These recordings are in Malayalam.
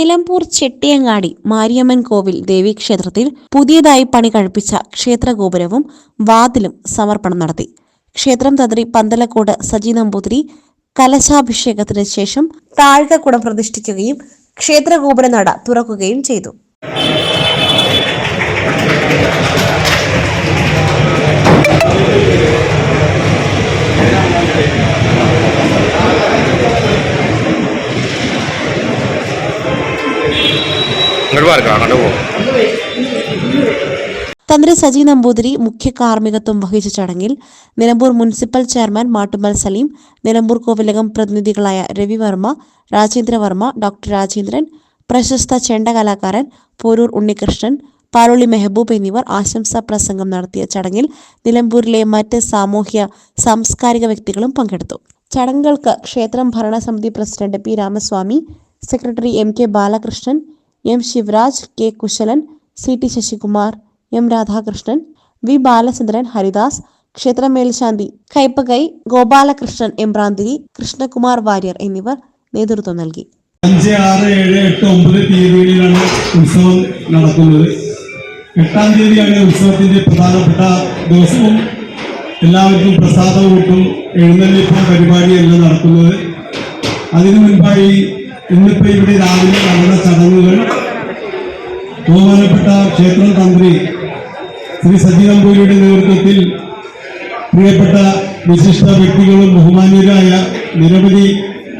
നിലമ്പൂർ ചെട്ടിയങ്ങാടി മാരിയമ്മൻ കോവിൽ ദേവീക്ഷേത്രത്തിൽ പുതിയതായി പണി കഴിപ്പിച്ച ക്ഷേത്രഗോപുരവും വാതിലും സമർപ്പണം നടത്തി. ക്ഷേത്രം തന്ത്രി പന്തലക്കോട് സജി നമ്പൂതിരി കലശാഭിഷേകത്തിന് ശേഷം താഴ്കക്കുടം പ്രതിഷ്ഠിക്കുകയും ക്ഷേത്രഗോപുര നട തുറക്കുകയും ചെയ്തു. തന്ത്രി സജി നമ്പൂതിരി മുഖ്യ കാർമ്മികത്വം വഹിച്ച ചടങ്ങിൽ നിലമ്പൂർ മുനിസിപ്പൽ ചെയർമാൻ മാട്ടുമൽ സലീം നിലമ്പൂർ കോവിലകം പ്രതിനിധികളായ രവിവർമ്മ രാജേന്ദ്രവർമ്മ ഡോക്ടർ രാജേന്ദ്രൻ പ്രശസ്ത ചെണ്ട കലാകാരൻ പോരൂർ ഉണ്ണികൃഷ്ണൻ പാലോളി മെഹബൂബ് എന്നിവർ ആശംസാ പ്രസംഗം നടത്തിയ ചടങ്ങിൽ നിലമ്പൂരിലെ മറ്റ് സാമൂഹ്യ സാംസ്കാരിക വ്യക്തികളും പങ്കെടുത്തു. ചടങ്ങുകൾക്ക് ക്ഷേത്രം ഭരണസമിതി president P Ramaswamy secretary M K Balakrishnan M Sivaraj K Kushalan C T Sasikumar M Radhakrishnan V Balachandran Haridas ക്ഷേത്ര മേൽശാന്തി കൈപ്പകൈ ഗോപാലകൃഷ്ണൻ എംബ്രാന്തിരി കൃഷ്ണകുമാർ വാര്യർ എന്നിവർ നേതൃത്വം നൽകി. അഞ്ച് ആറ് ഏഴ് എട്ട് ഒമ്പത് തീയതികളിലാണ് ഉത്സവം നടക്കുന്നത്. എട്ടാം തീയതിയാണ് ഉത്സവത്തിന്റെ പ്രധാനപ്പെട്ട ദിവസവും എല്ലാവർക്കും പ്രസാദം കൂട്ടും എഴുന്നള്ളിപ്പ പരിപാടിയെല്ലാം നടക്കുന്നത്. അതിനു മുൻപായി ഇന്നിപ്പോൾ ഇവിടെ രാവിലെ നടന്ന ചടങ്ങുകൾ ബഹുമാനപ്പെട്ട ക്ഷേത്ര തന്ത്രി ശ്രീ സജി നമ്പൂരിയുടെ നേതൃത്വത്തിൽ പ്രിയപ്പെട്ട വിശിഷ്ട വ്യക്തികളും ബഹുമാന്യരായ നിരവധി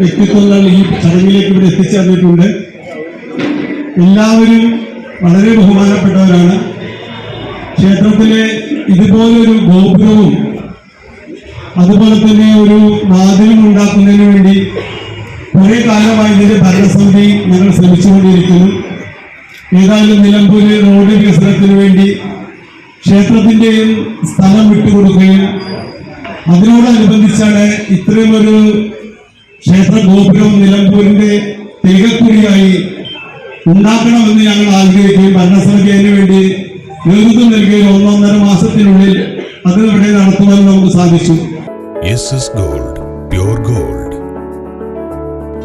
വ്യക്തിത്വങ്ങൾ ഈ ചടങ്ങിലേക്ക് ഇവിടെ എത്തിച്ചേർന്നിട്ടുണ്ട്. എല്ലാവരും വളരെ ബഹുമാനപ്പെട്ടവരാണ്. ക്ഷേത്രത്തിലെ ഇതുപോലൊരു ഗോപുരവും അതുപോലെ തന്നെ ഒരു വാതിലും ഉണ്ടാക്കുന്നതിന് വേണ്ടി കുറേ കാലമായി ഇതിന്റെ ഭരണസമിതി ഞങ്ങൾ ശ്രമിച്ചുകൊണ്ടിരിക്കുന്നു. ഏതായാലും നിലമ്പൂര് റോഡ് വികസനത്തിന് വേണ്ടി ക്ഷേത്രത്തിന്റെയും സ്ഥലം വിട്ടുകൊടുക്കുകയും അതിനോടനുബന്ധിച്ചാണ് ഇത്രയും ഒരു ക്ഷേത്ര ഗോപുരം നിലമ്പൂരിന്റെ തികക്കുടിയായി ഉണ്ടാക്കണമെന്ന് ഞങ്ങൾ ആഗ്രഹിക്കുകയും ഭരണസമിതി അതിനു വേണ്ടി നേതൃത്വം നൽകുകയും ഒന്നൊന്നര മാസത്തിനുള്ളിൽ അത് ഇവിടെ നടത്തുവാൻ നമുക്ക് സാധിച്ചു. Gold pure gold